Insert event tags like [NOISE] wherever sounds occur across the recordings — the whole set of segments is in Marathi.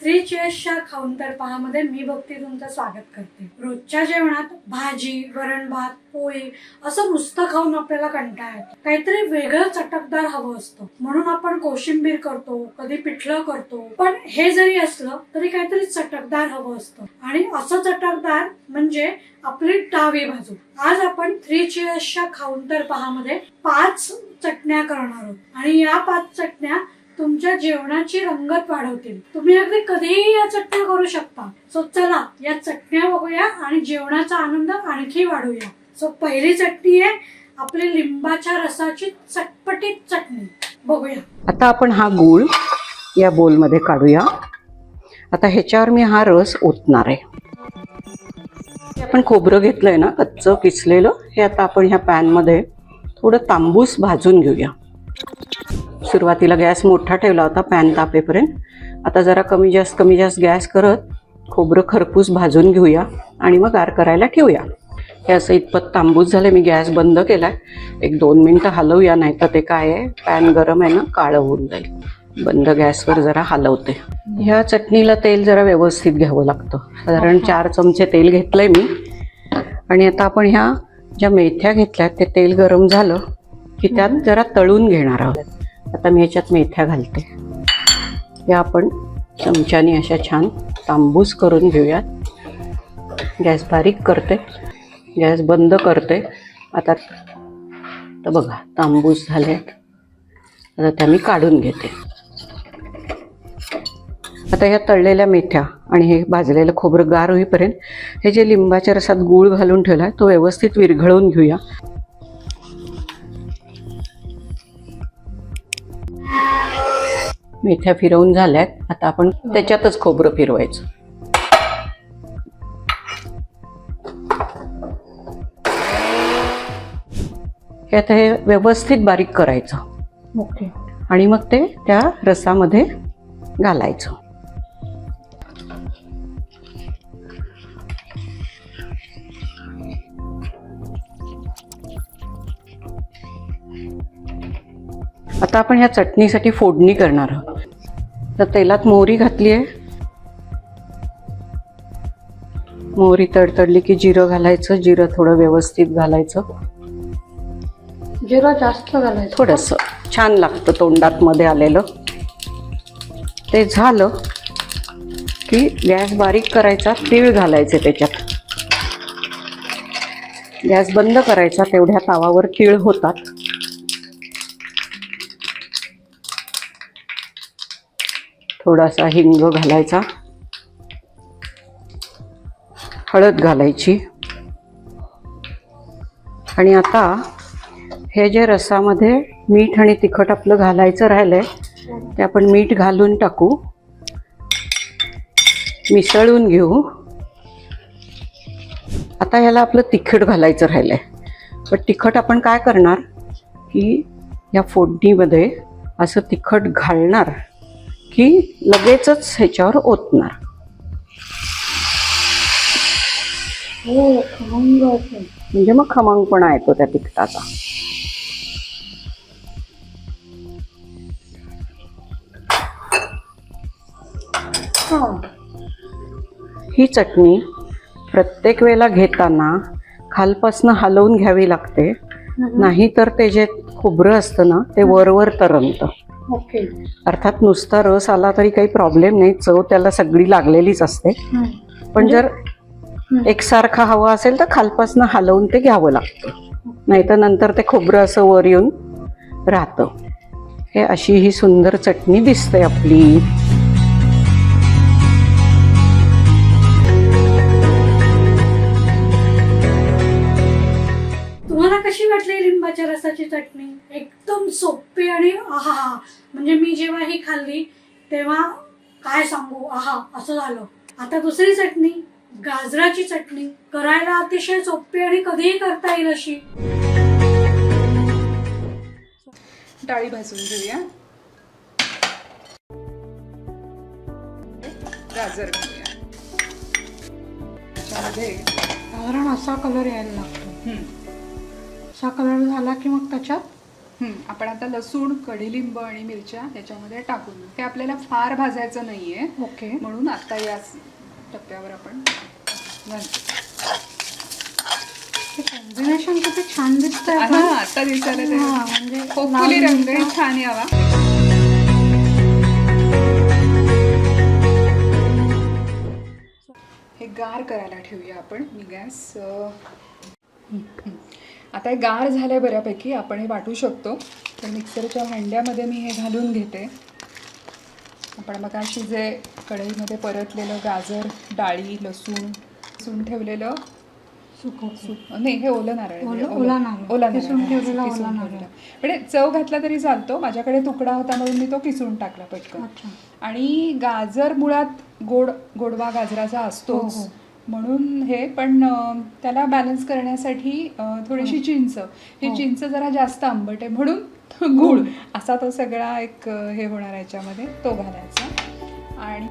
थ्री चेअर्सच्या खाऊन पहामध्ये मी भक्ती तुमचं स्वागत करते. रोजच्या जेवणात भाजी वरण भात पोळी असं नुसतं खाऊन आपल्याला कंटाळा येतो. काहीतरी वेगळं चटकदार हवं असतं. म्हणून आपण कोशिंबीर करतो कधी पिठलं करतो. पण हे जरी असलं तरी काहीतरी चटकदार हवं असतं. आणि असं चटकदार म्हणजे आपली डावी बाजू. आज आपण थ्री चेअर्सच्या खाऊन पहामध्ये पाच चटण्या करणार आहोत. आणि या पाच चटण्या तुमच्या जेवणाची रंगत वाढवतील. तुम्ही अगदी कधीही या चटण्या करू शकता. सो चला या चटण्या बघूया आणि जेवणाचा आनंद आणखी वाढवूया. सो पहिली चटणी आहे आपली लिंबाच्या रसाची चटपटीत चटणी. बघूया. आता आपण हा गूळ या बोलमध्ये काढूया. आता ह्याच्यावर मी हा रस ओतणार आहे. आपण खोबरं घेतलंय ना कच्चं किसलेलं हे आता आपण ह्या पॅनमध्ये थोडं तांबूस भाजून घेऊया. सुरुवातीला गॅस मोठा ठेवला होता पॅन तापेपर्यंत. आता जरा कमी जास्त कमी जास्त गॅस करत खोबरं खरपूस भाजून घेऊया आणि मग गार करायला ठेवूया. हे असं इतपत तांबूस झालं मी गॅस बंद केलाय. एक दोन मिनटं हलवूया नाही तर ते काय आहे पॅन गरम आहे ना काळं होऊन जाईल. बंद गॅसवर जरा हलवते. ह्या चटणीला तेल जरा व्यवस्थित घ्यावं लागतं. साधारण चार चमचे तेल घेतलंय मी. आणि आता आपण ह्या ज्या मेथ्या घेतल्यात ते तेल गरम झालं की त्यात जरा तळून घेणार आहोत. आता मी ह्याच्यात मेथ्या घालते. या आपण चमच्याने अशा छान तांबूस करून घेऊयात. गॅस बारीक करते. गॅस बंद करते. आता तर बघा तांबूस झाले. आता त्या मी काढून घेते. आता ह्या तळलेल्या मेथ्या आणि हे भाजलेलं खोबरं गार होईपर्यंत हे जे लिंबाच्या रसात गूळ घालून ठेवला आहे तो व्यवस्थित विरघळून घेऊया. मेथ्या फिरवून झाल्यात. आता आपण त्याच्यातच खोबरं फिरवायचं. हे आता हे व्यवस्थित बारीक करायचं. ओके. आणि मग ते त्या रसामध्ये घालायचं. आता आपण ह्या चटणीसाठी फोडणी करणार आहोत. तर तेलात मोहरी घातली आहे. मोहरी तडतडली की जिरं घालायचं जिरं थोडं व्यवस्थित घालायचं. जिरा जास्त घालायचं. थोडंसं. छान लागतं तोंडात मध्ये आलेलं. ते झालं की गॅस बारीक करायचा तीळ घालायचे त्याच्यात. गॅस बंद करायचा तेवढ्या तावावर तीळ होतात. थोडासा हिंग घालायचा. हळद घालायची. आणि आता हे जे रसामध्ये मीठ आणि तिखट आपलं घालायचं राहिलंय ते आपण मीठ घालून टाकू. मिसळून घेऊ. आता ह्याला आपलं तिखट घालायचं राहिलंय. पण तिखट आपण काय करणार की या फोडणीमध्ये असं तिखट घालणार. की लगेचच ह्याच्यावर ओतणार. हो म्हणजे मग खमंगपणा येतो त्या तिखटाचा हा. ही चटणी प्रत्येक वेळेला घेताना खालपासनं हलवून घ्यावी लागते. नाही तर ते जे खोबरं असतं ना ते वरवर तरंगतं. ओके. अर्थात नुसता रस आला तरी काही प्रॉब्लेम नाही. चव त्याला सगळी लागलेलीच असते. पण जर एकसारखा हवा असेल तर खालपासनं हलवून ते घ्यावं लागतं. नाही तर नंतर ते खोबरं असं वर येऊन राहतं. हे अशी ही सुंदर चटणी दिसते आपली. लिंबाच्या चटणी एकदम सोपी आणि आहा म्हणजे मी जेव्हा ही खाल्ली तेव्हा काय सांगू? आहा असं झालं. आता दुसरी चटणी गाजराची चटणी. करायला अतिशय सोपी आणि कधीही करता येईल अशी. डाळी भाजून घेऊया. गाजर घेऊया. त्यामध्ये साधारण असा कलर यायला लागतो. असा कलर झाला की मग त्याच्यात? आपण आता लसूण कढीलिंब आणि मिरच्या ह्याच्यामध्ये टाकून. हे आपल्याला फार भाजायचं नाहीये. ओके. म्हणून आता या टप्प्यावर आपण घालतो. कॉम्बिनेशन किती छान दिसतंय हा, आता दिसायला ते हा, म्हणजे होपफुली लाल रंगही मिरच्या. छान यावा. हे गार करायला ठेवूया आपण. मी गॅस. आता हे गार झालंय बऱ्यापैकी आपण हे वाटू शकतो तर मिक्सरच्या भांड्यामध्ये मी हे घालून घेते आपण मगाशी जे कढईमध्ये परतलेलं गाजर डाळी लसूण लसूण ठेवलेलं सुकं नाही हे ओलं नारळ आहे. ओलं- ओलं- ओला नारळ. ओला आहे. ठेवलेला ओला. म्हणजे चव घातला तरी चालतो माझ्याकडे तुकडा होता म्हणून मी तो किसून टाकला पटकन आणि गाजर मुळात गोड गोडवा गाजराचा असतोच हो, हो. म्हणून हे पण त्याला बॅलन्स करण्यासाठी थोडीशी चिंच. ही हो. चिंच जरा जास्त आंबट आहे म्हणून [LAUGHS] गुळ. असा तो सगळा एक हे होणार आहे याच्यामध्ये तो घालायचा. आणि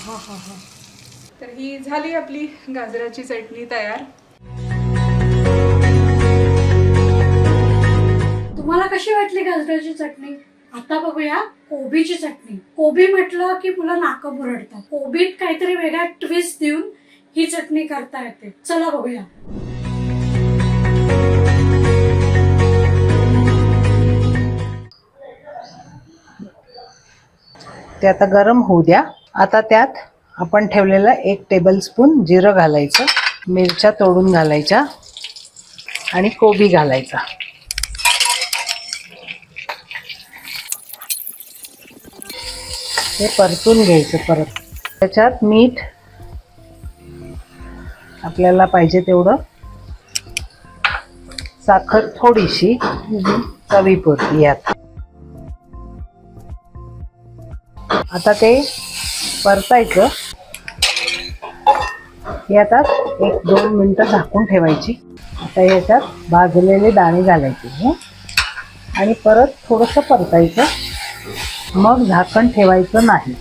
हा हा हा. तर ही झाली आपली गाजराची चटणी तयार. तुम्हाला कशी वाटली गाजराची चटणी? आता बघूया कोबीची चटणी. कोबी म्हटलं की मुलं नाकं बुरडतात कोबीत काहीतरी वेगळा ट्विस्ट देऊन ही चटणी करता येते. चला बघूया. ते आता गरम होऊ द्या. आता त्यात आपण ठेवलेलं एक टेबलस्पून जिरं घालायचं मिरच्या तोडून घालायच्या आणि कोबी घालायचा. ते परतून घ्यायचं परत. त्याच्यात मीठ आपल्याला पाहिजे तेवढं. साखर थोडीशी चवीपुरती यात. आता ते परतायचं. हे आता एक दोन मिनटं झाकून ठेवायची. आता याच्यात भाजलेले दाणे घालायचे आणि परत थोडंसं परतायचं. मग झाकण ठेवायचं नाही.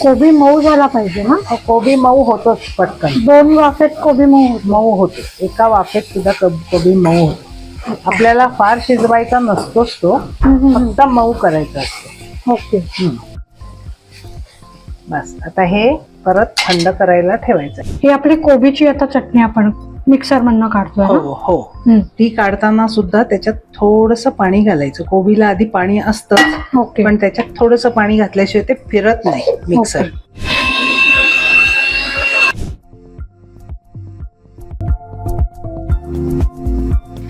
कोबी मऊ झाला पाहिजे ना? हा कोबी मऊ होतोच पटकन. दोन वाफेत कोबी मऊ मऊ होते. एका वाफेत सुद्धा कब- मऊ होतो. आपल्याला फार शिजवायचा नसतोच तो. फक्त मऊ करायचा असतो. ओके. बस. आता हे परत थंड करायला ठेवायचं ही आपली कोबीची आता चटणी आपण मिक्सर मधनं काढतोय हो? हो. ती काढताना सुद्धा त्याच्यात थोडस पाणी घालायचं कोबीला आधी पाणी असतं ओके पण त्याच्यात थोडस पाणी घातल्याशिवाय ते फिरत नाही मिक्सर.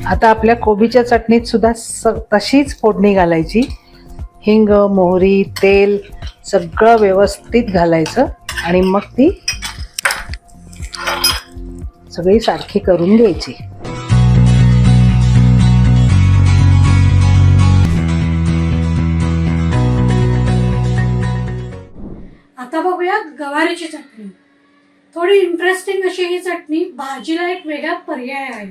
आता आपल्या कोबीच्या चटणीत सुद्धा स तशीच फोडणी घालायची हिंग मोहरी तेल सगळं व्यवस्थित घालायचं आणि मग ती सगळी सारखी करून घ्यायची. आता बघूया गवारीची चटणी. थोडी इंटरेस्टिंग अशी ही चटणी भाजीला एक वेगळा पर्याय आहे.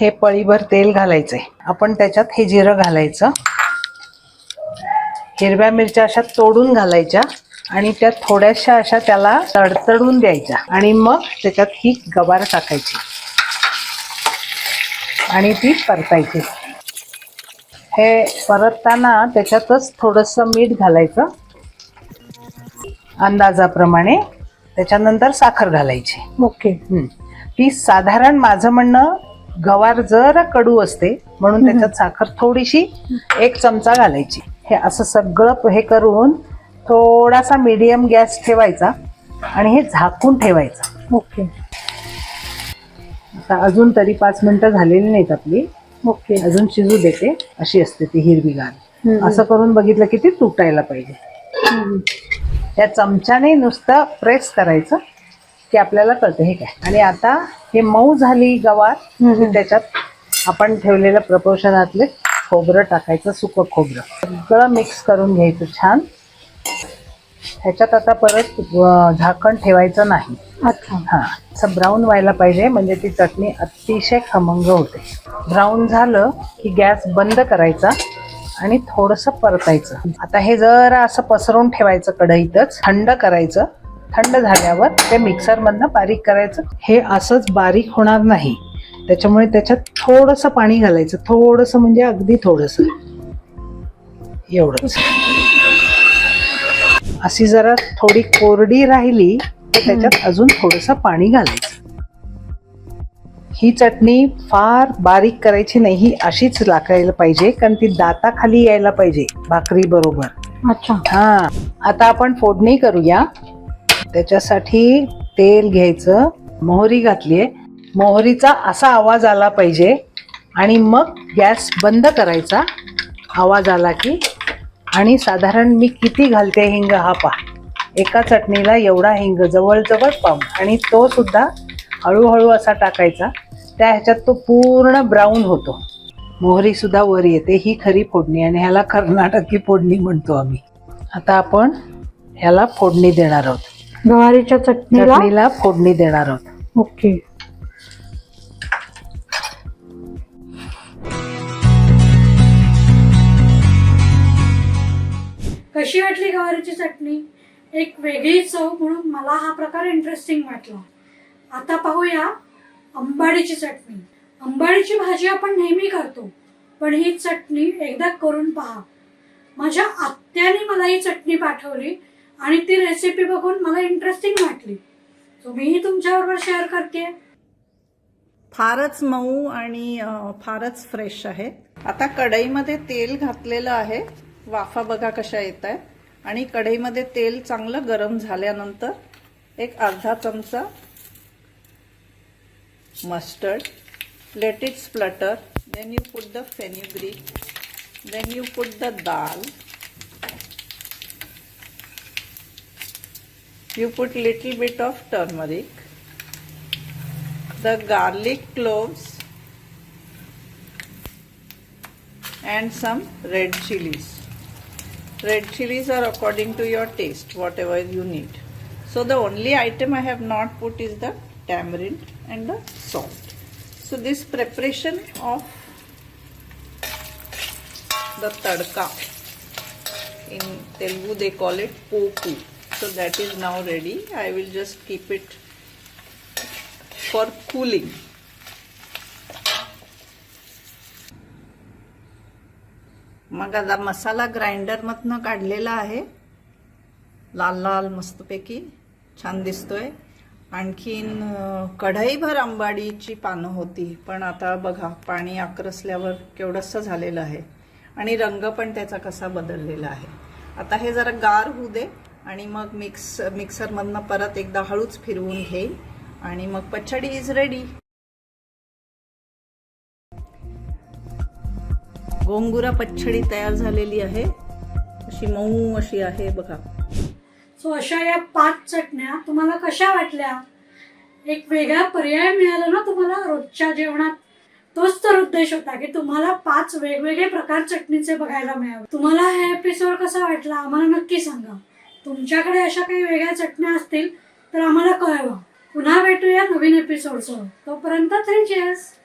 हे पळीभर तेल घालायचंय. आपण त्याच्यात हे जिरं घालायचं. हिरव्या मिरच्या अशा तोडून घालायच्या. आणि त्या थोड्याशा अशा त्याला तडतडून द्यायच्या. आणि मग त्याच्यात ही गवार टाकायची. आणि ती परतायची. हे परतताना त्याच्यातच थोडंसं मीठ घालायचं. अंदाजाप्रमाणे. त्याच्यानंतर साखर घालायची. ओके. हं. ती साधारण माझं म्हणणं गवार जरा कडू असते म्हणून त्याच्यात साखर थोडीशी एक चमचा घालायची. हे असं सगळं हे करून थोडासा मीडियम गॅस ठेवायचा आणि हे झाकून ठेवायचं. ओके आता अजून तरी पाच मिनिटं झालेली नाहीत आपली. ओके अजून शिजू देते. अशी असते ती हिरवीगार हम्म. असं करून बघितलं की ती तुटायला पाहिजे. त्या चमच्याने नुसतं प्रेस करायचं की आपल्याला कळतं हे काय. आणि आता हे मऊ झाली गवार त्याच्यात आपण ठेवलेलं प्रपोर्शनातले खोबरं टाकायचं सुकं खोबरं. सगळं मिक्स करून घ्यायचं छान. ह्याच्यात आता परत झाकण ठेवायचं नाही. अच्छा. हा असं ब्राऊन व्हायला पाहिजे म्हणजे ती चटणी अतिशय खमंग होते. ब्राऊन झालं की गॅस बंद करायचा आणि थोडंसं परतायचं. आता हे जरा असं पसरून ठेवायचं कढईतच थंड करायचं. थंड झाल्यावर ते मिक्सरमधनं बारीक करायचं. हे असंच बारीक होणार नाही. त्याच्यामुळे त्याच्यात थोडंसं पाणी घालायचं. थोडंसं म्हणजे अगदी थोडंसं. एवढंच. अशी जरा थोडी कोरडी राहिली तर त्याच्यात अजून थोडंसं पाणी घालायचं. ही चटणी फार बारीक करायची नाही ही अशीच लागायला पाहिजे कारण ती दाताखाली यायला पाहिजे भाकरी बरोबर. अच्छा. हा आता आपण फोडणी करूया. त्याच्यासाठी तेल घ्यायचं मोहरी घातलीये. मोहरीचा असा आवाज आला पाहिजे आणि मग गॅस बंद करायचा. आवाज आला की आणि साधारण मी किती घालते हिंग हा पा. एका चटणीला एवढा हिंग जवळजवळ पाव आणि तो सुद्धा हळूहळू असा टाकायचा. त्या ह्याच्यात तो पूर्ण ब्राऊन होतो. मोहरी सुद्धा वर येते ही खरी फोडणी आणि ह्याला कर्नाटकी फोडणी म्हणतो आम्ही. आता आपण ह्याला फोडणी देणार आहोत. गवारीच्या चटणीला? चटणीला फोडणी देणार आहोत. ओके. कशी वाटली गवारीची चटणी? एक वेगळी चव म्हणून मला हा प्रकार इंटरेस्टिंग वाटला. आता पाहूया अंबाडीची चटणी. अंबाडीची भाजी आपण नेहमी करतो पण ही चटणी एकदा करून पहा. माझ्या आत्याने मला ही चटणी पाठवली आणि ती रेसिपी बघून मला इंटरेस्टिंग वाटली. सो मीही तुमच्याबरोबर शेअर करते. फारच मऊ आणि फारच फ्रेश आहे. आता कढईमध्ये तेल घातलेलं आहे. वाफा बघा कशा येत आहे आणि कढईमध्ये तेल चांगलं गरम झाल्यानंतर एक अर्धा चमचा mustard let it splutter then you put the fenugreek then you put the dal you put little bit of turmeric the garlic cloves and some red chilies red chilies are according to your taste whatever you need so the only item i have not put is the tamarind and the salt so this preparation of the tadka in Telugu they call it poku. So that is now ready. I will just keep it for cooling. मग आता मसाला ग्राइंडरमधनं काढलेला आहे. लाल लाल मस्तपैकी छान दिसतोय. आणखीन कढईभर आंबाडीची पानं होती पण आता बघा पाणी आक्रसल्यावर केवढंसं झालेलं आहे. आणि रंग पण त्याचा कसा बदललेला आहे. आता हे जरा गार होऊ दे आणि मग मिक्स मिक्सरमधनं परत एकदा हळूच फिरवून घेईन आणि मग पचडी इज रेडी गोंगुरा पच्छडी तयार झालेली आहे. अशी मऊ अशी आहे बघा. सो अशा या पाच चटण्या तुम्हाला कशा वाटल्या? एक वेगळा पर्याय मिळाला ना तुम्हाला रोजच्या जेवणात. तोच तर उद्देश होता की तुम्हाला पाच वेगवेगळे प्रकार चटणीचे बघायला मिळावे. तुम्हाला हे एपिसोड कसा वाटला आम्हाला नक्की सांगा. तुमच्याकडे अशा काही वेगळ्या चटण्या असतील तर आम्हाला कळवा. पुन्हा भेटूया नवीन एपिसोडसह तोपर्यंत थ्री चेअर्स